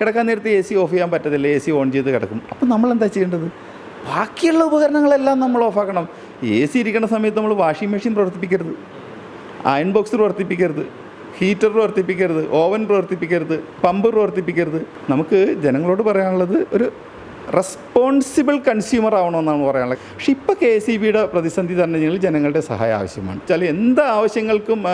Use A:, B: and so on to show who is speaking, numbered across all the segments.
A: കിടക്കാൻ നേരത്തെ A C of ചെയ്യാൻ പറ്റത്തില്ല എ സി ഓൺ ചെയ്ത് കിടക്കും. അപ്പം നമ്മൾ എന്താ ചെയ്യേണ്ടത്? ബാക്കിയുള്ള ഉപകരണങ്ങളെല്ലാം നമ്മൾ ഓഫാക്കണം. എ സി ഇരിക്കുന്ന സമയത്ത് നമ്മൾ വാഷിംഗ് മെഷീൻ പ്രവർത്തിപ്പിക്കരുത്. അയൺ ബോക്സ് പ്രവർത്തിപ്പിക്കരുത്. ഹീറ്റർ പ്രവർത്തിപ്പിക്കരുത്. ഓവൻ പ്രവർത്തിപ്പിക്കരുത്. പമ്പ് പ്രവർത്തിപ്പിക്കരുത്. നമുക്ക് ജനങ്ങളോട് പറയാനുള്ളത് ഒരു റെസ്പോൺസിബിൾ കൺസ്യൂമർ ആവണമെന്നാണ് പറയാനുള്ളത്. പക്ഷെ ഇപ്പോൾ കെ എസ് ഇ ബിയുടെ പ്രതിസന്ധി കഴിഞ്ഞാൽ ജനങ്ങളുടെ സഹായം ആവശ്യമാണ്. വെച്ചാൽ എന്ത് ആവശ്യങ്ങൾക്കും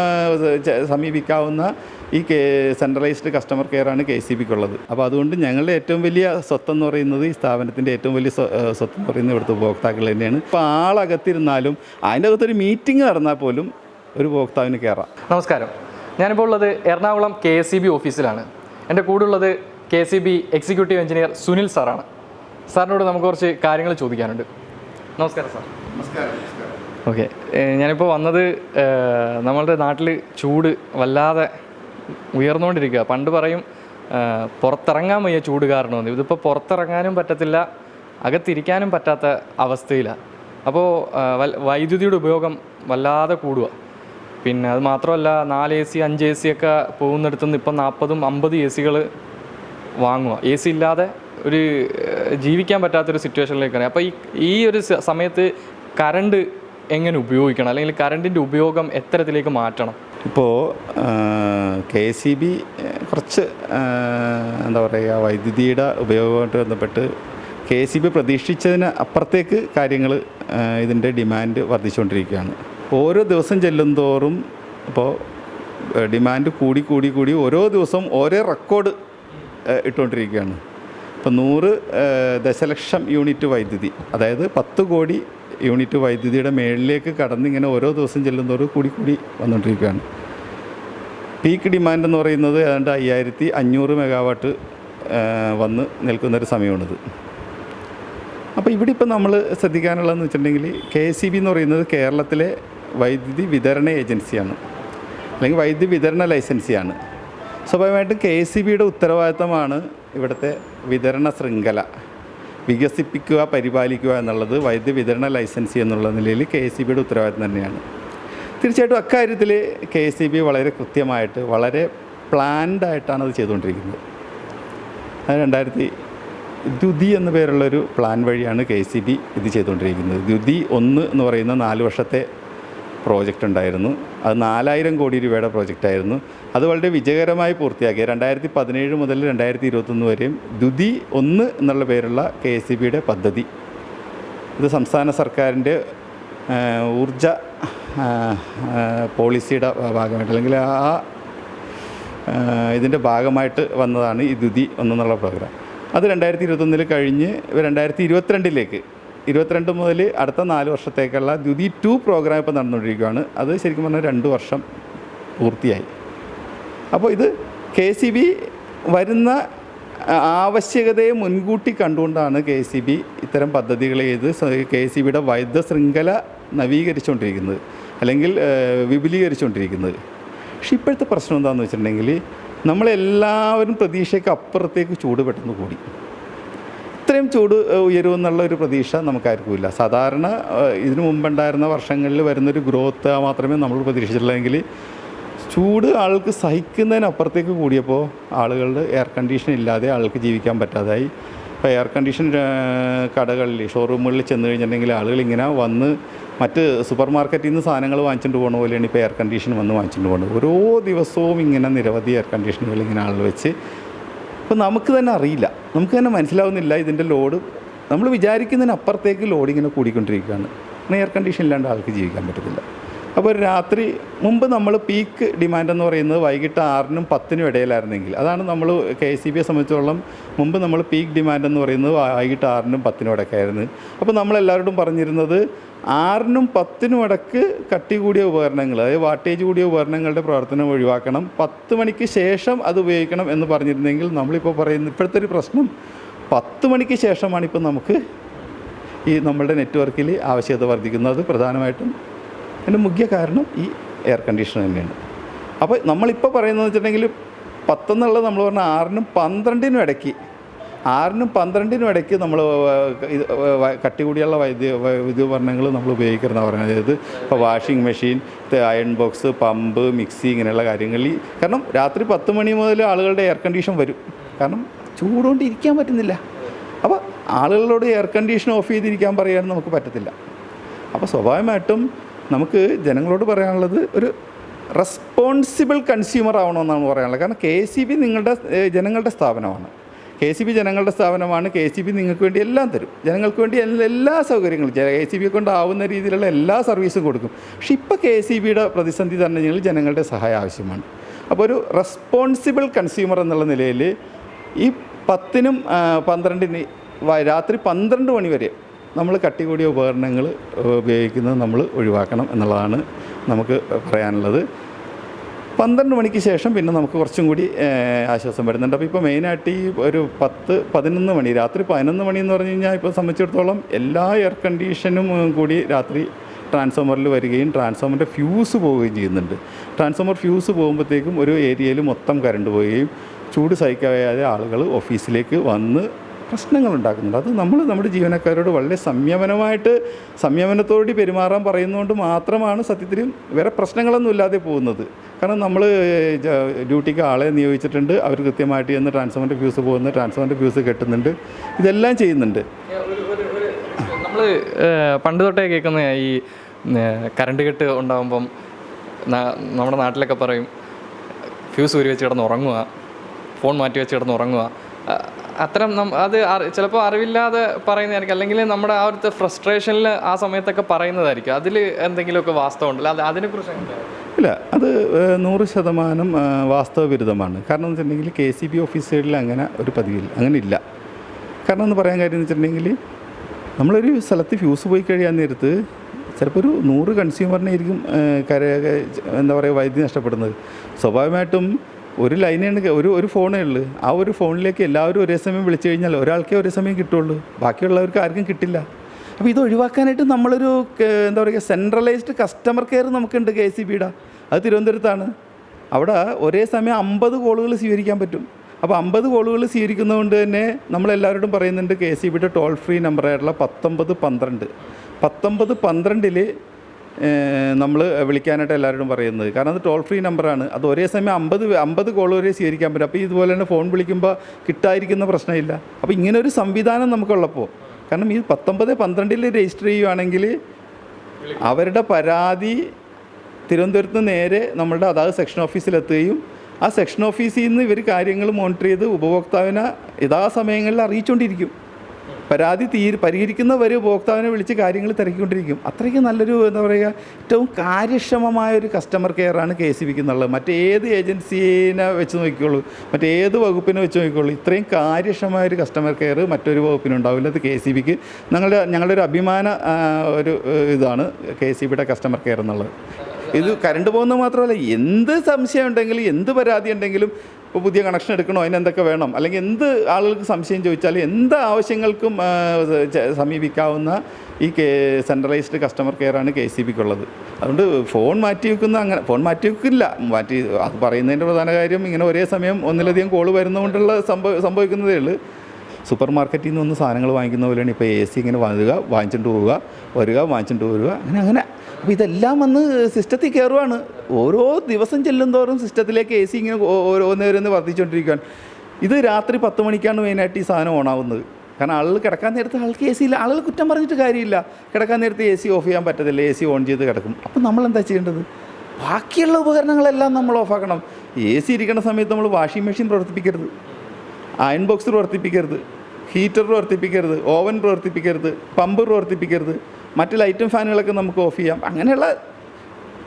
A: സമീപിക്കാവുന്ന ഈ കെ സെൻട്രലൈസ്ഡ് കസ്റ്റമർ കെയറാണ് കെ സി ബിക്കുള്ളത്. അപ്പോൾ അതുകൊണ്ട് ഞങ്ങളുടെ ഏറ്റവും വലിയ സ്വത്തെന്ന് പറയുന്നത് ഈ സ്ഥാപനത്തിന്റെ ഏറ്റവും വലിയ സ്വ- സ്വത്ത് എന്ന് പറയുന്നത് ഇവിടുത്തെ ഉപഭോക്താക്കൾ തന്നെയാണ്. ഇപ്പോൾ ആളകത്തിരുന്നാലും അതിന്റെ അകത്തൊരു മീറ്റിംഗ് നടന്നാൽ പോലും ഒരു ഉപഭോക്താവിന് കയറാം.
B: നമസ്കാരം. ഞാനിപ്പോൾ ഉള്ളത് Ernakulam K S C B ഓഫീസിലാണ്. എന്റെ കൂടെ ഉള്ളത് K C B executive engineer Sunil സാറാണ്. സാറിനോട് നമുക്ക് കുറച്ച് കാര്യങ്ങൾ ചോദിക്കാനുണ്ട്. നമസ്കാരം സാർ.
A: നമസ്കാരം
B: ഓക്കെ. ഞാനിപ്പോൾ വന്നത് നമ്മളുടെ നാട്ടിൽ ചൂട് വല്ലാതെ ഉയർന്നുകൊണ്ടിരിക്കുക പണ്ട് പറയും പുറത്തിറങ്ങാൻ വയ്യ ചൂട് കാരണമെന്ന് ഇതിപ്പോൾ പുറത്തിറങ്ങാനും പറ്റത്തില്ല അകത്തിരിക്കാനും പറ്റാത്ത അവസ്ഥയിലാണ് അപ്പോൾ വൈദ്യുതിയുടെ ഉപയോഗം വല്ലാതെ കൂടുക പിന്നെ അത് മാത്രമല്ല നാല് എ സി അഞ്ച് എ സി ഒക്കെ പോകുന്നിടത്തുനിന്ന് ഇപ്പം നാൽപ്പതും അമ്പത് എ സികൾ വാങ്ങുക എ സി ഇല്ലാതെ ഒരു ജീവിക്കാൻ പറ്റാത്തൊരു സിറ്റുവേഷനിലേക്കാണ്. അപ്പോൾ ഈ ഈ ഒരു സമയത്ത് കറണ്ട് എങ്ങനെ ഉപയോഗിക്കണം? അല്ലെങ്കിൽ കറണ്ടിന്റെ ഉപയോഗം എത്തരത്തിലേക്ക് മാറ്റണം?
A: ഇപ്പോൾ കെ സി ബി കുറച്ച് എന്താ പറയുക വൈദ്യുതിയുടെ ഉപയോഗമായിട്ട് ബന്ധപ്പെട്ട് കെ സി ബി പ്രതീക്ഷിച്ചതിന് അപ്പുറത്തേക്ക് കാര്യങ്ങൾ ഇതിന്റെ ഡിമാൻഡ് വർദ്ധിച്ചുകൊണ്ടിരിക്കുകയാണ്. ഓരോ ദിവസം ചെല്ലുന്തോറും ഇപ്പോൾ ഡിമാൻഡ് കൂടി കൂടി കൂടി ഓരോ ദിവസവും ഓരോ റെക്കോർഡ് ഇട്ടുകൊണ്ടിരിക്കുകയാണ്. ഇപ്പോൾ നൂറ് ദശലക്ഷം യൂണിറ്റ് വൈദ്യുതി അതായത് പത്ത് കോടി യൂണിറ്റ് വൈദ്യുതിയുടെ മേളിലേക്ക് കടന്ന് ഇങ്ങനെ ഓരോ ദിവസം ചെല്ലുന്നതോറും കൂടി കൂടി വന്നുകൊണ്ടിരിക്കുകയാണ് പീക്ക് ഡിമാൻഡ് എന്ന് പറയുന്നത് ഏതാണ്ട് അയ്യായിരത്തി അഞ്ഞൂറ് മെഗാവാട്ട് വന്ന് നിൽക്കുന്നൊരു സമയമാണിത്. അപ്പോൾ ഇവിടെ ഇപ്പോൾ നമ്മൾ ശ്രദ്ധിക്കാനുള്ളതെന്ന് വെച്ചിട്ടുണ്ടെങ്കിൽ കെ സി ബി എന്ന് പറയുന്നത് കേരളത്തിലെ വൈദ്യുതി വിതരണ ഏജൻസിയാണ് അല്ലെങ്കിൽ വൈദ്യുതി വിതരണ ലൈസൻസിയാണ്. സ്വാഭാവികമായിട്ടും കെ സി ബിയുടെ ഉത്തരവാദിത്തമാണ് ഇവിടുത്തെ വിതരണ ശൃംഖല. വികസിപ്പിക്കുക പരിപാലിക്കുക എന്നുള്ളത് വൈദ്യുതി വിതരണ ലൈസൻസി എന്നുള്ള നിലയിൽ കെ എസ് ബിയുടെ ഉത്തരവാദിത്തം തന്നെയാണ്. തീർച്ചയായിട്ടും അക്കാര്യത്തിൽ കെ എസ് ബി വളരെ കൃത്യമായിട്ട് വളരെ പ്ലാൻഡ് ആയിട്ടാണ് അത് ചെയ്തുകൊണ്ടിരിക്കുന്നത്. അത് രണ്ടായിരത്തി ദ്യുതി എന്ന പേരുള്ളൊരു പ്ലാൻ വഴിയാണ് കെ സി ബി ഇത് ചെയ്തുകൊണ്ടിരിക്കുന്നത്. ദ്യുതി ഒന്ന് എന്ന് പറയുന്ന നാല് വർഷത്തെ പ്രോജക്റ്റ് ഉണ്ടായിരുന്നു. അത് നാലായിരം കോടി രൂപയുടെ പ്രോജക്റ്റായിരുന്നു അത് വളരെ വിജയകരമായി പൂർത്തിയാക്കി. രണ്ടായിരത്തി പതിനേഴ് മുതൽ രണ്ടായിരത്തി ഇരുപത്തൊന്ന് വരെയും ദുതി ഒന്ന് എന്നുള്ള പേരുള്ള കെ എസ് ബിയുടെ പദ്ധതി. ഇത് സംസ്ഥാന സർക്കാരിന്റെ ഊർജ പോളിസിയുടെ ഭാഗമായിട്ട് അല്ലെങ്കിൽ ആ, ഇതിന്റെ ഭാഗമായിട്ട് വന്നതാണ് ഈ ദുതി ഒന്നെന്നുള്ള പ്രോഗ്രാം അത് രണ്ടായിരത്തി ഇരുപത്തൊന്നിൽ കഴിഞ്ഞ് രണ്ടായിരത്തി ഇരുപത്തിരണ്ടിലേക്ക് ഇരുപത്തിരണ്ട് മുതൽ അടുത്ത നാല് വർഷത്തേക്കുള്ള ദ്യുതി ടു പ്രോഗ്രാം ഇപ്പോൾ നടന്നുകൊണ്ടിരിക്കുകയാണ്. അത് ശരിക്കും പറഞ്ഞാൽ രണ്ട് വർഷം പൂർത്തിയായി. അപ്പോൾ ഇത് കെ സി ബി വരുന്ന ആവശ്യകതയെ മുൻകൂട്ടി കണ്ടുകൊണ്ടാണ് കെ സി ബി ഇത്തരം പദ്ധതികൾ ചെയ്ത് കെ സി ബിയുടെ വൈദ്യുത ശൃംഖല നവീകരിച്ചുകൊണ്ടിരിക്കുന്നത്. അല്ലെങ്കിൽ വിപുലീകരിച്ചുകൊണ്ടിരിക്കുന്നത്. പക്ഷെ ഇപ്പോഴത്തെ പ്രശ്നം എന്താണെന്ന് വെച്ചിട്ടുണ്ടെങ്കിൽ നമ്മളെല്ലാവരും പ്രതീക്ഷയ്ക്ക് അപ്പുറത്തേക്ക് ചൂട് പെട്ടെന്ന് കൂടി. ഇത്രയും ചൂട് ഉയരും ഉയരുമെന്നുള്ള ഒരു പ്രതീക്ഷ നമുക്കാർക്കുമില്ല സാധാരണ ഇതിനു മുമ്പുണ്ടായിരുന്ന വർഷങ്ങളിൽ വരുന്നൊരു ഗ്രോത്ത് മാത്രമേ നമ്മൾ പ്രതീക്ഷിച്ചിട്ടുള്ളെങ്കിൽ ചൂട് ആൾക്ക് സഹിക്കുന്നതിനപ്പുറത്തേക്ക് കൂടിയപ്പോൾ ആളുകളുടെ എയർ കണ്ടീഷൻ ഇല്ലാതെ ആൾക്ക് ജീവിക്കാൻ പറ്റാതായി. ഇപ്പോൾ എയർ കണ്ടീഷൻ കടകളിൽ ഷോറൂമുകളിൽ ചെന്ന് കഴിഞ്ഞിട്ടുണ്ടെങ്കിൽ ആളുകൾ ഇങ്ങനെ വന്ന് മറ്റ് സൂപ്പർ മാർക്കറ്റിൽ നിന്ന് സാധനങ്ങൾ വാങ്ങിച്ചിട്ട് പോകുന്ന പോലെയാണ് ഇപ്പോൾ എയർ കണ്ടീഷൻ വന്ന് വാങ്ങിച്ചിട്ട് പോകുന്നത് ഓരോ ദിവസവും ഇങ്ങനെ നിരവധി എയർ കണ്ടീഷനുകൾ ഇങ്ങനെ ആളുകൾ വെച്ച് ഇപ്പോൾ നമുക്ക് തന്നെ അറിയില്ല. നമുക്ക് തന്നെ മനസ്സിലാവുന്നില്ല ഇതിന്റെ ലോഡ്. നമ്മൾ വിചാരിക്കുന്നതിനപ്പുറത്തേക്ക് ലോഡ് ഇങ്ങനെ കൂടിക്കൊണ്ടിരിക്കുകയാണ്. എയർ കണ്ടീഷൻ ഇല്ലാണ്ട് ആൾക്ക് ജീവിക്കാൻ പറ്റത്തില്ല. അപ്പോൾ രാത്രി മുമ്പ് നമ്മൾ പീക്ക് ഡിമാൻഡ് എന്ന് പറയുന്നത് വൈകിട്ട് ആറിനും പത്തിനും ഇടയിലായിരുന്നെങ്കിൽ അതാണ് നമ്മൾ കെ സി ബിയെ സംബന്ധിച്ചോളം മുമ്പ് നമ്മൾ പീക്ക് ഡിമാൻഡ് എന്ന് പറയുന്നത് വൈകിട്ട് ആറിനും പത്തിനും ഇടയ്ക്ക് ആയിരുന്നു. അപ്പോൾ നമ്മളെല്ലാവരോടും പറഞ്ഞിരുന്നത് ആറിനും പത്തിനും ഇടയ്ക്ക് കട്ടി കൂടിയ ഉപകരണങ്ങൾ അതായത് വാട്ടേജ് കൂടിയ ഉപകരണങ്ങളുടെ പ്രവർത്തനം ഒഴിവാക്കണം പത്ത് മണിക്ക് ശേഷം അത് ഉപയോഗിക്കണം എന്ന് പറഞ്ഞിരുന്നെങ്കിൽ നമ്മളിപ്പോൾ പറയുന്ന ഇപ്പോഴത്തെ ഒരു പ്രശ്നം പത്ത് മണിക്ക് ശേഷമാണ് ഇപ്പോൾ നമുക്ക് ഈ നമ്മളുടെ നെറ്റ്വർക്കിൽ ആവശ്യകത വർദ്ധിക്കുന്നത്. പ്രധാനമായിട്ടും അതിന്റെ മുഖ്യ കാരണം ഈ എയർ കണ്ടീഷണർ തന്നെയാണ്. അപ്പോൾ നമ്മളിപ്പോൾ പറയുന്നത് വെച്ചിട്ടുണ്ടെങ്കിൽ പത്തെന്നുള്ളത് നമ്മൾ പറഞ്ഞാൽ ആറിനും പന്ത്രണ്ടിനും ഇടയ്ക്ക് ആറിനും പന്ത്രണ്ടിനും ഇടയ്ക്ക് നമ്മൾ ഇത് കട്ടി കൂടിയുള്ള വൈദ്യ വൈദ്യുപകരണങ്ങൾ നമ്മൾ ഉപയോഗിക്കുന്ന പറഞ്ഞത് അതായത് ഇപ്പോൾ washing machine iron box pump mixie ഇങ്ങനെയുള്ള കാര്യങ്ങളിൽ. കാരണം രാത്രി പത്ത് മണി മുതൽ ആളുകളുടെ എയർ കണ്ടീഷൻ വരും. കാരണം ചൂടുകൊണ്ട് ഇരിക്കാൻ പറ്റുന്നില്ല. അപ്പോൾ ആളുകളോട് എയർ കണ്ടീഷൻ ഓഫ് ചെയ്തിരിക്കാൻ പറയാൻ നമുക്ക് പറ്റത്തില്ല. അപ്പോൾ സ്വാഭാവികമായിട്ടും നമുക്ക് ജനങ്ങളോട് പറയാനുള്ളത് ഒരു റെസ്പോൺസിബിൾ കൺസ്യൂമർ ആവണമെന്നാണ് പറയാനുള്ളത്. കാരണം കെ സി ബി നിങ്ങളുടെ ജനങ്ങളുടെ സ്ഥാപനമാണ്. കെ സി ബി ജനങ്ങളുടെ സ്ഥാപനമാണ്. കെ സി ബി നിങ്ങൾക്ക് വേണ്ടി എല്ലാം തരും. ജനങ്ങൾക്ക് വേണ്ടി എല്ലാ- സൗകര്യങ്ങളും. കെ സി ബി കൊണ്ടാവുന്ന രീതിയിലുള്ള എല്ലാ സർവീസും കൊടുക്കും. പക്ഷേ ഇപ്പോൾ കെ സി ബിയുടെ പ്രതിസന്ധി ഞങ്ങൾ ജനങ്ങളുടെ സഹായം ആവശ്യമാണ്. അപ്പോൾ ഒരു റെസ്പോൺസിബിൾ കൺസ്യൂമർ എന്നുള്ള നിലയിൽ ഈ പത്തിനും പന്ത്രണ്ടിന് രാത്രി പന്ത്രണ്ട് മണി വരെ നമ്മൾ കട്ടി കൂടിയ ഉപകരണങ്ങൾ ഉപയോഗിക്കുന്നത് നമ്മൾ ഒഴിവാക്കണം എന്നുള്ളതാണ് നമുക്ക് പറയാനുള്ളത്. പന്ത്രണ്ട് മണിക്ക് ശേഷം പിന്നെ നമുക്ക് കുറച്ചും കൂടി ആശ്വാസം വരുന്നുണ്ട്. അപ്പോൾ ഇപ്പോൾ മെയിനായിട്ട് ഈ ഒരു പത്ത് പതിനൊന്ന് മണി രാത്രി പതിനൊന്ന് മണി എന്ന് പറഞ്ഞു കഴിഞ്ഞാൽ ഇപ്പോൾ സംബന്ധിച്ചിടത്തോളം എല്ലാ എയർ കണ്ടീഷനും കൂടി രാത്രി ട്രാൻസ്ഫോമറിൽ വരികയും ട്രാൻസ്ഫോമറിന്റെ ഫ്യൂസ് പോവുകയും ചെയ്യുന്നുണ്ട്. ട്രാൻസ്ഫോമർ ഫ്യൂസ് പോകുമ്പോഴത്തേക്കും ഒരു ഏരിയയിൽ മൊത്തം കറണ്ട് പോവുകയും ചൂട് സഹിക്കാതെ ആളുകൾ ഓഫീസിലേക്ക് വന്ന് പ്രശ്നങ്ങൾ ഉണ്ടാക്കുന്നുണ്ട് അത് നമ്മൾ നമ്മുടെ ജീവനക്കാരോട് വളരെ സംയമനമായിട്ട് സംയമനത്തോടുകൂടി പെരുമാറാൻ പറയുന്നതുകൊണ്ട് മാത്രമാണ് സത്യത്തിൽ വേറെ പ്രശ്നങ്ങളൊന്നും ഇല്ലാതെ പോകുന്നത്. കാരണം നമ്മൾ ഡ്യൂട്ടിക്ക് ആളെ നിയോഗിച്ചിട്ടുണ്ട്. അവർ കൃത്യമായിട്ട് ചെന്ന് ട്രാൻസ്ഫോമറിന്റെ ഫ്യൂസ് പോകുന്നു. ട്രാൻസ്ഫോമറിന്റെ ഫ്യൂസ് കെട്ടുന്നുണ്ട്. ഇതെല്ലാം ചെയ്യുന്നുണ്ട്.
B: നമ്മൾ പണ്ട് തൊട്ടേ കേൾക്കുന്ന ഈ കറണ്ട് കെട്ട് ഉണ്ടാകുമ്പം നമ്മുടെ നാട്ടിലൊക്കെ പറയും ഫ്യൂസ് ഊരി വെച്ച് കിടന്ന് ഉറങ്ങുക ഫോൺ മാറ്റി വെച്ച് കിടന്ന് ഉറങ്ങുക അത്തരം അത് ചിലപ്പോൾ അറിവില്ലാതെ പറയുന്നതായിരിക്കും. അല്ലെങ്കിൽ നമ്മുടെ ആ ഒരു ഫ്രസ്ട്രേഷനിൽ ആ സമയത്തൊക്കെ പറയുന്നതായിരിക്കും. അതിൽ എന്തെങ്കിലുമൊക്കെ വാസ്തവം ഉണ്ടല്ലോ അത് അതിനെക്കുറിച്ച്
A: ഇല്ല അത് നൂറ് ശതമാനം ഏഹ്, വാസ്തവ വിരുദ്ധമാണ് കാരണം എന്ന് വെച്ചിട്ടുണ്ടെങ്കിൽ കെ സി ബി ഓഫീസുകളിൽ അങ്ങനെ ഒരു പതിവില്ല അങ്ങനെ ഇല്ല. കാരണം എന്ന് പറയാൻ കാര്യം എന്ന് വെച്ചിട്ടുണ്ടെങ്കിൽ നമ്മളൊരു സ്ഥലത്ത് ഫ്യൂസ് പോയി കഴിയാൻ നേരത്ത് ചിലപ്പോൾ ഒരു നൂറ് കൺസ്യൂമറിനായിരിക്കും എന്താ പറയുക വൈദ്യുതി നഷ്ടപ്പെടുന്നത്. സ്വാഭാവികമായിട്ടും ഒരു ലൈനാണ് ഒരു ഒരു ഫോണേ ഉള്ളൂ. ആ ഒരു ഫോണിലേക്ക് എല്ലാവരും ഒരേ സമയം വിളിച്ചു കഴിഞ്ഞാൽ ഒരാൾക്കേ ഒരേ സമയം കിട്ടുള്ളൂ. ബാക്കിയുള്ളവർക്ക് ആർക്കും കിട്ടില്ല. അപ്പോൾ ഇത് ഒഴിവാക്കാനായിട്ട് നമ്മളൊരു എന്താ പറയുക സെൻട്രലൈസ്ഡ് കസ്റ്റമർ കെയർ നമുക്കുണ്ട് കെ സി ബിയുടെ. അത് തിരുവനന്തപുരത്താണ്. അവിടെ ഒരേ സമയം അമ്പത് കോളുകൾ സ്വീകരിക്കാൻ പറ്റും. അപ്പോൾ അമ്പത് കോളുകൾ സ്വീകരിക്കുന്നതുകൊണ്ട് തന്നെ നമ്മളെല്ലാവരോടും പറയുന്നുണ്ട് കെ സി ബിയുടെ ടോൾ ഫ്രീ നമ്പറായിട്ടുള്ള പത്തൊമ്പത് പന്ത്രണ്ട്. പത്തൊമ്പത് പന്ത്രണ്ടിൽ നമ്മൾ വിളിക്കാനായിട്ട് എല്ലാവരോടും പറയുന്നത്. കാരണം അത് ടോൾ ഫ്രീ നമ്പറാണ് അത് ഒരേ സമയം അമ്പത് അമ്പത് കോൾ വരെ സ്വീകരിക്കാൻ പറ്റും. അപ്പോൾ ഇതുപോലെ തന്നെ ഫോൺ വിളിക്കുമ്പോൾ കിട്ടാതിരിക്കുന്ന പ്രശ്നമില്ല. അപ്പോൾ ഇങ്ങനെ ഒരു സംവിധാനം നമുക്കുള്ളപ്പോൾ കാരണം ഈ പത്തൊമ്പത് പന്ത്രണ്ടിൽ രജിസ്റ്റർ ചെയ്യുവാണെങ്കിൽ അവരുടെ പരാതി തിരുവനന്തപുരത്ത് നേരെ നമ്മളുടെ അതാത് സെക്ഷൻ ഓഫീസിലെത്തുകയും ആ സെക്ഷൻ ഓഫീസിൽ നിന്ന് ഇവർ കാര്യങ്ങൾ മോണിറ്റർ ചെയ്ത് ഉപഭോക്താവിനെ യഥാസമയങ്ങളിൽ അറിയിച്ചുകൊണ്ടിരിക്കും പരാതി തീര് പരിഹരിക്കുന്നവർ ഉപഭോക്താവിനെ വിളിച്ച് കാര്യങ്ങൾ തിരക്കിക്കൊണ്ടിരിക്കും. അത്രയ്ക്ക് നല്ലൊരു എന്താ പറയുക ഏറ്റവും കാര്യക്ഷമമായ ഒരു കസ്റ്റമർ കെയറാണ് കെ സി ബിക്ക് എന്നുള്ളത് മറ്റേത് ഏജൻസിനെ വെച്ച് നോക്കിക്കോളൂ. മറ്റേത് വകുപ്പിനെ വെച്ച് നോക്കിക്കോളൂ. ഇത്രയും കാര്യക്ഷമമായ ഒരു കസ്റ്റമർ കെയർ മറ്റൊരു വകുപ്പിനുണ്ടാവില്ല അത് കെ സി ബിക്ക് ഞങ്ങളുടെ ഞങ്ങളുടെ ഒരു അഭിമാന ഒരു ഇതാണ് കെ സി ബിയുടെ കസ്റ്റമർ കെയർ എന്നുള്ളത്. ഇത് കറണ്ട് പോകുന്നത് മാത്രമല്ല എന്ത് സംശയം ഉണ്ടെങ്കിലും എന്ത് പരാതി ഉണ്ടെങ്കിലും ഇപ്പോൾ പുതിയ കണക്ഷൻ എടുക്കണോ? അതിന് എന്തൊക്കെ വേണം? അല്ലെങ്കിൽ എന്ത് ആളുകൾക്ക് സംശയം ചോദിച്ചാൽ എന്ത് ആവശ്യങ്ങൾക്കും സമീപിക്കാവുന്ന ഈ കെ സെൻട്രലൈസ്ഡ് കസ്റ്റമർ കെയറാണ് കെ സി ബിക്കുള്ളത്. അതുകൊണ്ട് ഫോൺ മാറ്റി വെക്കുന്ന അങ്ങനെ ഫോൺ മാറ്റി വെക്കില്ല. മാറ്റി അത് പറയുന്നതിന്റെ പ്രധാന കാര്യം ഇങ്ങനെ ഒരേ സമയം ഒന്നിലധികം കോൾ വരുന്നതുകൊണ്ടുള്ള സംഭവ സംഭവിക്കുന്നതേ ഉള്ളൂ. സൂപ്പർ മാർക്കറ്റിൽ നിന്ന് ഒന്ന് സാധനങ്ങൾ വാങ്ങിക്കുന്ന പോലെയാണ് ഇപ്പോൾ എ സി ഇങ്ങനെ വാങ്ങുക വാങ്ങിച്ചിട്ട് പോവുക വരിക വാങ്ങിച്ചിട്ട് വരിക അങ്ങനെ അങ്ങനെ. അപ്പോൾ ഇതെല്ലാം വന്ന് സിസ്റ്റത്തിൽ കയറുവാണ്. ഓരോ ദിവസം ചെല്ലുന്തോറും സിസ്റ്റത്തിലേക്ക് എ സി ഇങ്ങനെ ഓരോന്നോരോന്ന് വർദ്ധിച്ചുകൊണ്ടിരിക്കുകയാണ് ഇത് രാത്രി പത്ത് മണിക്കാണ് മെയിനായിട്ട് ഈ സാധനം ഓണാവുന്നത്. കാരണം ആളുകൾ കിടക്കാൻ നേരത്തെ ആൾക്ക് എ സി ഇല്ല. ആളുകൾ കുറ്റം പറഞ്ഞിട്ട് കാര്യമില്ല. കിടക്കാൻ നേരത്തെ എ സി ഓഫ് ചെയ്യാൻ പറ്റത്തില്ല. എ സി ഓൺ ചെയ്ത് കിടക്കും. അപ്പോൾ നമ്മൾ എന്താ ചെയ്യേണ്ടത്? ബാക്കിയുള്ള ഉപകരണങ്ങളെല്ലാം നമ്മൾ ഓഫാക്കണം എ സി ഇരിക്കുന്ന സമയത്ത് നമ്മൾ വാഷിംഗ് മെഷീൻ പ്രവർത്തിപ്പിക്കരുത്. അയൺ ബോക്സ് പ്രവർത്തിപ്പിക്കരുത്. ഹീറ്റർ പ്രവർത്തിപ്പിക്കരുത്. ഓവൻ പ്രവർത്തിപ്പിക്കരുത്. പമ്പ് പ്രവർത്തിപ്പിക്കരുത്. മറ്റ് ലൈറ്റും ഫാനുകളൊക്കെ നമുക്ക് ഓഫ് ചെയ്യാം. അങ്ങനെയുള്ള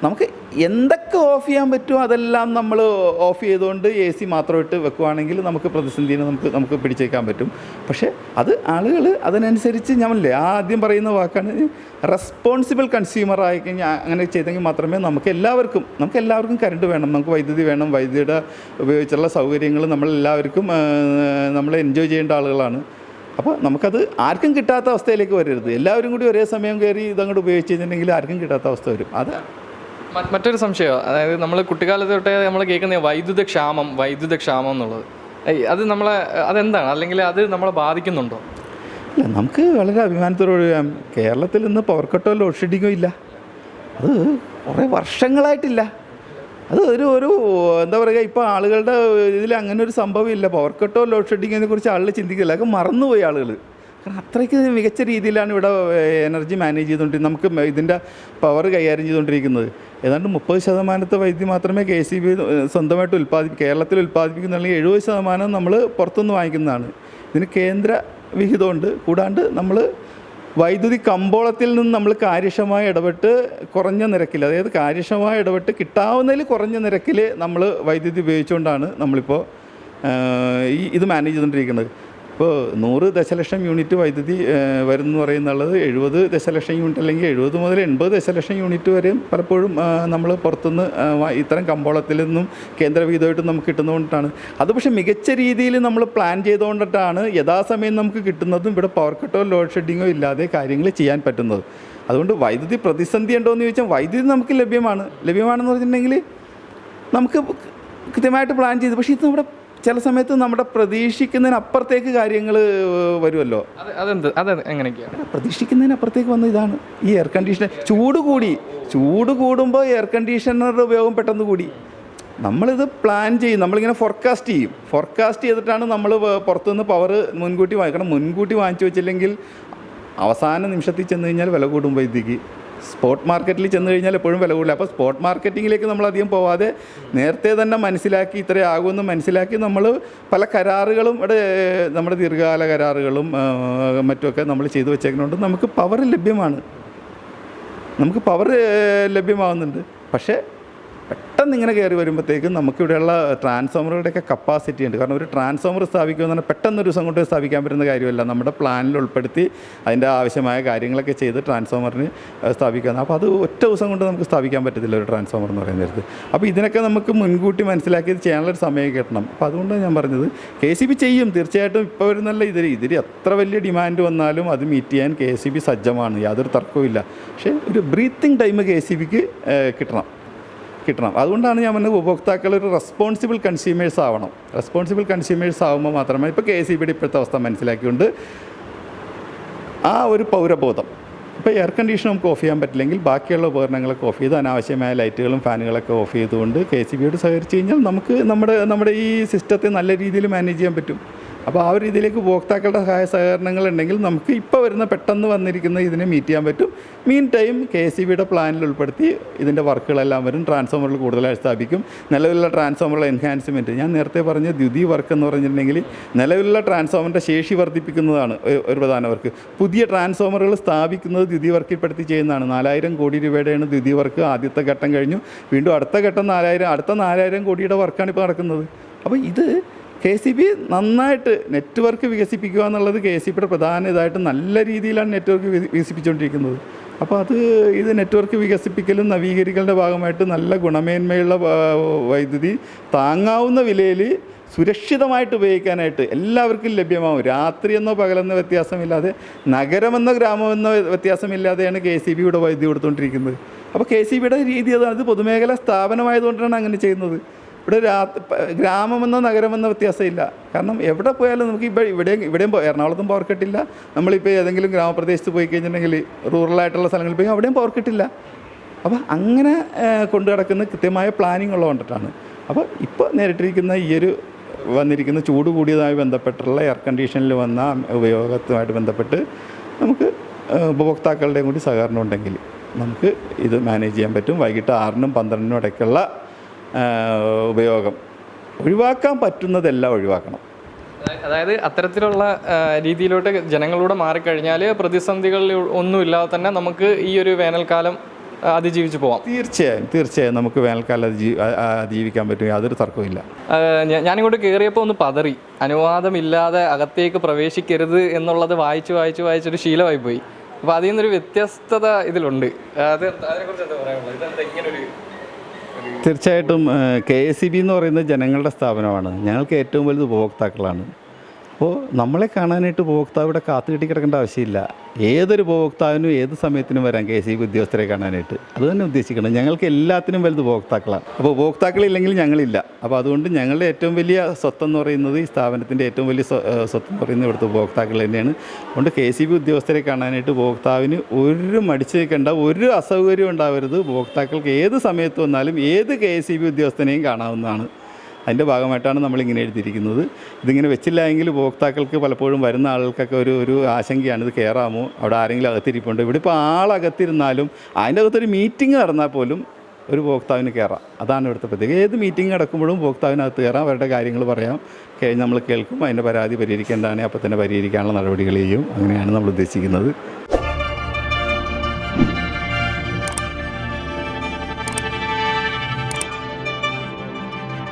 A: നമുക്ക് എന്തൊക്കെ ഓഫ് ചെയ്യാൻ പറ്റുമോ അതെല്ലാം നമ്മൾ ഓഫ് ചെയ്തുകൊണ്ട് എ സി മാത്രം ഇട്ട് വെക്കുവാണെങ്കിൽ നമുക്ക് പ്രതിസന്ധിനെ നമുക്ക് നമുക്ക് പിടിച്ചേക്കാൻ പറ്റും. പക്ഷേ അത് ആളുകൾ അതിനനുസരിച്ച് ഞാനല്ലേ ആദ്യം പറയുന്ന വാക്കാണ് റെസ്പോൺസിബിൾ കൺസ്യൂമർ ആയി കഴിഞ്ഞാൽ അങ്ങനെ ചെയ്തെങ്കിൽ മാത്രമേ നമുക്ക് എല്ലാവർക്കും നമുക്ക് എല്ലാവർക്കും കറണ്ട് വേണം നമുക്ക് വൈദ്യുതി വേണം വൈദ്യുതിയുടെ ഉപയോഗിച്ചുള്ള സൗകര്യങ്ങൾ നമ്മളെല്ലാവർക്കും നമ്മൾ എൻജോയ് ചെയ്യേണ്ട ആളുകളാണ്. അപ്പോൾ നമുക്കത് ആർക്കും കിട്ടാത്ത അവസ്ഥയിലേക്ക് വരരുത്. എല്ലാവരും കൂടി ഒരേ സമയം കയറി ഇതങ്ങോട്ട് ഉപയോഗിച്ച് കഴിഞ്ഞിട്ടുണ്ടെങ്കിൽ ആർക്കും കിട്ടാത്ത അവസ്ഥ വരും. അത്
B: മറ്റൊരു സംശയം. അതായത് നമ്മൾ കുട്ടിക്കാലത്ത് തൊട്ടേ നമ്മൾ കേൾക്കുന്ന വൈദ്യുത ക്ഷാമം വൈദ്യുത ക്ഷാമം എന്നുള്ളത്. അത് നമ്മളെ അതെന്താണ്? അല്ലെങ്കിൽ അത് നമ്മളെ ബാധിക്കുന്നുണ്ടോ?
A: ഇല്ല നമുക്ക് വളരെ അഭിമാനത്തോടെ കേരളത്തിൽ ഇന്ന് പവർ കട്ടോ ലോഡ് ഷെഡിങ്ങോ ഇല്ല. അത് കുറേ വർഷങ്ങളായിട്ടില്ല. അത് ഒരു ഒരു എന്താ പറയുക ഇപ്പോൾ ആളുകളുടെ ഇതിൽ അങ്ങനെ ഒരു സംഭവമില്ല പവർ കട്ടോ ലോഡ് ഷെഡിങ്ങിനെ കുറിച്ച് ആളുകൾ ചിന്തിക്കില്ല. അതൊക്കെ മറന്നുപോയി ആളുകൾ കാരണം അത്രയ്ക്ക് മികച്ച രീതിയിലാണ് ഇവിടെ എനർജി മാനേജ് ചെയ്തുകൊണ്ടിരിക്കുന്നത് നമുക്ക് ഇതിന്റെ പവർ കൈകാര്യം ചെയ്തുകൊണ്ടിരിക്കുന്നത്. ഏതാണ്ട് മുപ്പത് ശതമാനത്തെ വൈദ്യുതി മാത്രമേ കെ സി ബി സ്വന്തമായിട്ട് ഉൽപ്പാദിപ്പി കേരളത്തിൽ ഉൽപ്പാദിപ്പിക്കുന്നുണ്ടെങ്കിൽ എഴുപത് ശതമാനം നമ്മൾ പുറത്തുനിന്ന് വാങ്ങിക്കുന്നതാണ്. ഇതിന് കേന്ദ്ര വിഹിതമുണ്ട്. കൂടാണ്ട് നമ്മൾ വൈദ്യുതി കമ്പോളത്തിൽ നിന്ന് നമ്മൾ കാര്യക്ഷമമായി ഇടപെട്ട് കുറഞ്ഞ നിരക്കിൽ അതായത് കാര്യക്ഷമമായി ഇടപെട്ട് കിട്ടാവുന്നതിൽ കുറഞ്ഞ നിരക്കിൽ നമ്മൾ വൈദ്യുതി ഉപയോഗിച്ചുകൊണ്ടാണ് നമ്മളിപ്പോൾ ഈ ഇത് മാനേജ് ചെയ്തുകൊണ്ടിരിക്കുന്നത്. ഇപ്പോൾ നൂറ് ദശലക്ഷം യൂണിറ്റ് വൈദ്യുതി വരുന്നു പറയുന്നുള്ളത് എഴുപത് ദശലക്ഷം യൂണിറ്റ് അല്ലെങ്കിൽ എഴുപത് മുതൽ എൺപത് ദശലക്ഷം യൂണിറ്റ് വരെയും പലപ്പോഴും നമ്മൾ പുറത്തുനിന്ന് ഇത്തരം കമ്പോളത്തിൽ നിന്നും കേന്ദ്ര വിഹിതമായിട്ട് നമുക്ക് കിട്ടുന്നതുകൊണ്ടാണ്. അത് പക്ഷേ മികച്ച രീതിയിൽ നമ്മൾ പ്ലാൻ ചെയ്തുകൊണ്ടിട്ടാണ് യഥാസമയം നമുക്ക് കിട്ടുന്നതും ഇവിടെ പവർ കട്ടോ ലോഡ് ഷെഡിങ്ങോ ഇല്ലാതെ കാര്യങ്ങൾ ചെയ്യാൻ പറ്റുന്നത്. അതുകൊണ്ട് വൈദ്യുതി പ്രതിസന്ധി ഉണ്ടോ എന്ന് ചോദിച്ചാൽ വൈദ്യുതി നമുക്ക് ലഭ്യമാണ്. ലഭ്യമാണെന്ന് പറഞ്ഞിട്ടുണ്ടെങ്കിൽ നമുക്ക് കൃത്യമായിട്ട് പ്ലാൻ ചെയ്ത്. പക്ഷേ ഇത് നമ്മുടെ ചില സമയത്ത് നമ്മുടെ പ്രതീക്ഷിക്കുന്നതിനപ്പുറത്തേക്ക് കാര്യങ്ങൾ വരുമല്ലോ.
B: അത് അതെന്ത് അത് എങ്ങനെയൊക്കെയാണ്
A: പ്രതീക്ഷിക്കുന്നതിനപ്പുറത്തേക്ക് വന്ന ഇതാണ് ഈ എയർ കണ്ടീഷണർ ചൂട് കൂടി ചൂട് കൂടുമ്പോൾ എയർ കണ്ടീഷണറുടെ ഉപയോഗം പെട്ടെന്ന് കൂടി. നമ്മളിത് പ്ലാൻ ചെയ്യും നമ്മളിങ്ങനെ ഫോർകാസ്റ്റ് ചെയ്യും. ഫോർകാസ്റ്റ് ചെയ്തിട്ടാണ് നമ്മൾ പുറത്തുനിന്ന് പവർ മുൻകൂട്ടി വാങ്ങിക്കണം. മുൻകൂട്ടി വാങ്ങിച്ചു വെച്ചില്ലെങ്കിൽ അവസാന നിമിഷത്തിൽ ചെന്ന് കഴിഞ്ഞാൽ വില കൂടും വൈദ്യുതിക്ക് സ്പോട്ട് മാർക്കറ്റിൽ ചെന്ന് കഴിഞ്ഞാൽ എപ്പോഴും വില കൂടില്ല. അപ്പോൾ സ്പോട്ട് മാർക്കറ്റിങ്ങിലേക്ക് നമ്മൾ അധികം പോവാതെ നേരത്തെ തന്നെ മനസ്സിലാക്കി ഇത്രയാകുമെന്ന് മനസ്സിലാക്കി നമ്മൾ പല കരാറുകളും ഇവിടെ നമ്മുടെ ദീർഘകാല കരാറുകളും മറ്റുമൊക്കെ നമ്മൾ ചെയ്തു വെച്ചേക്കുന്നുണ്ട് നമുക്ക് പവർ ലഭ്യമാണ്. നമുക്ക് പവർ ലഭ്യമാവുന്നുണ്ട്. പക്ഷേ പെട്ടെന്ന് ഇങ്ങനെ കയറി വരുമ്പോഴത്തേക്കും നമുക്കിവിടെയുള്ള ട്രാൻസ്ഫോമറുകളുടെയൊക്കെ കപ്പാസിറ്റി ഉണ്ട്. കാരണം ഒരു ട്രാൻസ്ഫോമർ സ്ഥാപിക്കുമെന്ന് പറഞ്ഞാൽ പെട്ടെന്ന് ഒരു ദിവസം കൊണ്ട് സ്ഥാപിക്കാൻ പറ്റുന്ന കാര്യമല്ല. നമ്മുടെ പ്ലാനിൽ ഉൾപ്പെടുത്തി അതിന്റെ ആവശ്യമായ കാര്യങ്ങളൊക്കെ ചെയ്ത് ട്രാൻസ്ഫോമറിന് സ്ഥാപിക്കുക അപ്പോൾ അത് ഒറ്റ ദിവസം കൊണ്ട് നമുക്ക് സ്ഥാപിക്കാൻ പറ്റത്തില്ല ഒരു ട്രാൻസ്ഫോമർ എന്ന് പറയുന്ന നേരത്ത് അപ്പോൾ ഇതിനൊക്കെ നമുക്ക് മുൻകൂട്ടി മനസ്സിലാക്കി ഇത് ചെയ്യാനുള്ളൊരു സമയം കിട്ടണം. അപ്പോൾ അതുകൊണ്ടാണ് ഞാൻ പറഞ്ഞത് കെ സി ബി ചെയ്യും. തീർച്ചയായിട്ടും ഇപ്പോൾ നല്ല ഇതിൽ ഇതിൽ എത്ര വലിയ ഡിമാൻഡ് വന്നാലും അത് മീറ്റ് ചെയ്യാൻ കെ സി ബി സജ്ജമാണ്. യാതൊരു തർക്കവും പക്ഷേ ഒരു ബ്രീത്തിങ് ടൈം കെ സി ബിക്ക് കിട്ടണം. കിട്ടണം. അതുകൊണ്ടാണ് ഞാൻ പറഞ്ഞത് ഉപഭോക്താക്കൾ ഒരു റെസ്പോൺസിബിൾ കൺസ്യൂമേഴ്സ് ആവണം. റെസ്പോൺസിബിൾ കൺസ്യൂമേഴ്സ് ആവുമ്പോൾ മാത്രമേ ഇപ്പോൾ കെ സി ബിയുടെ ഇപ്പോഴത്തെ അവസ്ഥ മനസ്സിലാക്കിക്കൊണ്ട് ആ ഒരു പൗരബോധം. ഇപ്പോൾ എയർ കണ്ടീഷൻ നമുക്ക് ഓഫ് ചെയ്യാൻ പറ്റില്ലെങ്കിൽ ബാക്കിയുള്ള ഉപകരണങ്ങളൊക്കെ ഓഫ് ചെയ്ത് അനാവശ്യമായ ലൈറ്റുകളും ഫാനുകളൊക്കെ ഓഫ് ചെയ്തുകൊണ്ട് കെ സി ബിയോട് സഹകരിച്ച് കഴിഞ്ഞാൽ നമുക്ക് നമ്മുടെ നമ്മുടെ ഈ സിസ്റ്റത്തെ നല്ല രീതിയിൽ മാനേജ് ചെയ്യാൻ പറ്റും. അപ്പോൾ ആ ഒരു രീതിയിലേക്ക് ഉപഭോക്താക്കളുടെ സഹായ സഹകരണങ്ങൾ ഉണ്ടെങ്കിൽ നമുക്ക് ഇപ്പോൾ വരുന്ന പെട്ടെന്ന് വന്നിരിക്കുന്ന ഇതിനെ മീറ്റ് ചെയ്യാൻ പറ്റും. മീൻ ടൈം കെ സി ബിയുടെ പ്ലാനിൽ ഉൾപ്പെടുത്തി ഇതിന്റെ വർക്കുകളെല്ലാം വരും. ട്രാൻസ്ഫോമറിൽ കൂടുതലായി സ്ഥാപിക്കും. നിലവിലുള്ള ട്രാൻസ്ഫോമറുടെ എൻഹാൻസ്മെന്റ് ഞാൻ നേരത്തെ പറഞ്ഞ ദ്വിതി വർക്ക് എന്ന് പറഞ്ഞിട്ടുണ്ടെങ്കിൽ നിലവിലുള്ള ട്രാൻസ്ഫോമറിന്റെ ശേഷി വർദ്ധിപ്പിക്കുന്നതാണ് ഒരു- പ്രധാന വർക്ക് പുതിയ ട്രാൻസ്ഫോമറുകൾ സ്ഥാപിക്കുന്നത് ദ്വിതി വർക്കിൽപ്പെടുത്തി ചെയ്യുന്നതാണ്. നാലായിരം കോടി രൂപയുടെയാണ് ദ്വിതി വർക്ക് ആദ്യത്തെ ഘട്ടം കഴിഞ്ഞു. വീണ്ടും അടുത്ത ഘട്ടം നാലായിരം അടുത്ത നാലായിരം കോടിയുടെ വർക്കാണ് ഇപ്പോൾ നടക്കുന്നത്. അപ്പോൾ ഇത് കെ സി ബി നന്നായിട്ട് നെറ്റ്വർക്ക് വികസിപ്പിക്കുക എന്നുള്ളത് കെ സി ബിയുടെ പ്രധാന ഇതായിട്ട് നല്ല രീതിയിലാണ് നെറ്റ്വർക്ക് വികസിപ്പിച്ചുകൊണ്ടിരിക്കുന്നത്. അപ്പോൾ അത് ഇത് നെറ്റ്വർക്ക് വികസിപ്പിക്കലും നവീകരിക്കലിന്റെ ഭാഗമായിട്ട് നല്ല ഗുണമേന്മയുള്ള വൈദ്യുതി താങ്ങാവുന്ന വിലയിൽ സുരക്ഷിതമായിട്ട് ഉപയോഗിക്കാനായിട്ട് എല്ലാവർക്കും ലഭ്യമാവും. രാത്രിയെന്നോ പകലെന്നോ വ്യത്യാസമില്ലാതെ നഗരമെന്നോ ഗ്രാമമെന്നോ വ്യത്യാസമില്ലാതെയാണ് കെ സി ബിയുടെ വൈദ്യുതി കൊടുത്തുകൊണ്ടിരിക്കുന്നത്. അപ്പോൾ കെ സി ബിയുടെ രീതി അതാണ്. ഇത് പൊതുമേഖലാ സ്ഥാപനമായതുകൊണ്ടാണ് അങ്ങനെ ചെയ്യുന്നത്. ഇവിടെ രാ ഗ്രാമമെന്നോ നഗരമെന്നോ വ്യത്യാസമില്ല. കാരണം എവിടെ പോയാലും നമുക്ക് ഇപ്പോൾ ഇവിടെയും ഇവിടെയും എറണാകുളത്തും പവർ കട്ടില്ല നമ്മളിപ്പോൾ ഏതെങ്കിലും ഗ്രാമപ്രദേശത്ത് പോയി കഴിഞ്ഞിട്ടുണ്ടെങ്കിൽ റൂറലായിട്ടുള്ള സ്ഥലങ്ങളിൽ പോയി അവിടെയും പവർ കട്ടില്ല അപ്പോൾ അങ്ങനെ കൊണ്ടു നടക്കുന്ന കൃത്യമായ പ്ലാനിങ് ഉള്ളതുകൊണ്ടിട്ടാണ് അപ്പോൾ ഇപ്പോൾ നേരിട്ടിരിക്കുന്ന ഈ ഒരു വന്നിരിക്കുന്ന ചൂട് കൂടിയതായി ബന്ധപ്പെട്ടുള്ള എയർ കണ്ടീഷനിൽ വന്ന ഉപയോഗത്തുമായിട്ട് ബന്ധപ്പെട്ട് നമുക്ക് ഉപഭോക്താക്കളുടെയും കൂടി സഹകരണം ഉണ്ടെങ്കിൽ നമുക്ക് ഇത് മാനേജ് ചെയ്യാൻ പറ്റും. വൈകിട്ട് ആറിനും പന്ത്രണ്ടിനും ഇടയ്ക്കുള്ള ഉപയോഗം. ഒഴിവാക്കാൻ പറ്റുന്നതെല്ലാം ഒഴിവാക്കണം.
B: അതായത് അത്തരത്തിലുള്ള രീതിയിലോട്ട് ജനങ്ങളിലൂടെ മാറിക്കഴിഞ്ഞാൽ പ്രതിസന്ധികളിൽ ഒന്നുമില്ലാതെ തന്നെ നമുക്ക് ഈ ഒരു വേനൽക്കാലം അതിജീവിച്ച് പോവാം.
A: തീർച്ചയായും തീർച്ചയായും നമുക്ക് വേനൽക്കാലം അതിജീ- അതിജീവിക്കാൻ പറ്റും. യാതൊരു
B: ഞാ- ഞാനിങ്ങോട്ട് കയറിയപ്പോൾ ഒന്ന് പതറി. അനുവാദമില്ലാതെ അകത്തേക്ക് പ്രവേശിക്കരുത് എന്നുള്ളത് വായിച്ച് വായിച്ച് വായിച്ചൊരു ശീലമായി പോയി അപ്പോൾ അതിൽ നിന്നൊരു വ്യത്യസ്തത ഇതിലുണ്ട്. അത് അതിനെക്കുറിച്ച് എന്താ പറയാനുള്ളത്? ഇതെന്താ ഇങ്ങനൊരു
A: തീർച്ചയായിട്ടും കെ എസ് സി ബി എന്ന് പറയുന്നത് ജനങ്ങളുടെ സ്ഥാപനമാണ്. ഞങ്ങൾക്ക് ഏറ്റവും വലുത് ഉപഭോക്താക്കളാണ്. അപ്പോൾ നമ്മളെ കാണാനായിട്ട് ഉപഭോക്താവ് ഇവിടെ കാത്തുകെട്ടി കിടക്കേണ്ട ആവശ്യമില്ല. ഏതൊരു ഉപഭോക്താവിനും ഏത് സമയത്തിനും വരാം കെ സി ഉദ്യോഗസ്ഥരെ കാണാനായിട്ട്. അത് തന്നെ ഉദ്ദേശിക്കണം ഞങ്ങൾക്ക് എല്ലാത്തിനും വലുത് ഉപഭോക്താക്കളാണ്. അപ്പോൾ ഉപഭോക്താക്കളില്ലെങ്കിൽ ഞങ്ങളില്ല. അപ്പോൾ അതുകൊണ്ട് ഞങ്ങളുടെ ഏറ്റവും വലിയ സ്വത്തം എന്ന് പറയുന്നത് ഈ സ്ഥാപനത്തിന്റെ ഏറ്റവും വലിയ സ്വത്തം എന്ന് പറയുന്നത് ഇവിടുത്തെ ഉപഭോക്താക്കൾ തന്നെയാണ്. അതുകൊണ്ട് കെ സി ബി ഉദ്യോഗസ്ഥരെ കാണാനായിട്ട് ഉപഭോക്താവിന് ഒരു മടിച്ചു നിൽക്കേണ്ട ഒരു അസൗകര്യം ഉണ്ടാവരുത്. ഉപഭോക്താക്കൾക്ക് ഏത് സമയത്ത് വന്നാലും ഏത് കെ സി ബി ഉദ്യോഗസ്ഥനെയും കാണാവുന്നതാണ്. അതിന്റെ ഭാഗമായിട്ടാണ് നമ്മൾ ഇങ്ങനെ എഴുതിയിരിക്കുന്നത്. ഇതിങ്ങനെ വെച്ചില്ല എങ്കിൽ ഉപഭോക്താക്കൾക്ക് പലപ്പോഴും വരുന്ന ആളുകൾക്കൊക്കെ ഒരു ഒരു ആശങ്കയാണ്. ഇത് കയറാമോ അവിടെ ആരെങ്കിലും അകത്തിരിപ്പുണ്ട്? ഇവിടെ ഇപ്പോൾ ആളകത്തിരുന്നാലും അതിന്റെ അകത്തൊരു മീറ്റിംഗ് നടന്നാൽ പോലും ഒരു ഉപഭോക്താവിന് കയറാം അതാണ് ഇവിടുത്തെ പ്രത്യേകത. ഏത് മീറ്റിംഗ് നടക്കുമ്പോഴും ഉപഭോക്താവിനകത്ത് കയറാം അവരുടെ കാര്യങ്ങൾ പറയാം. നമ്മൾ കേൾക്കും. അതിന്റെ പരാതി പരിഹരിക്കേണ്ടതാണെങ്കിൽ അപ്പോൾ തന്നെ പരിഹരിക്കാനുള്ള നടപടികൾ ചെയ്യും. അങ്ങനെയാണ് നമ്മൾ ഉദ്ദേശിക്കുന്നത്.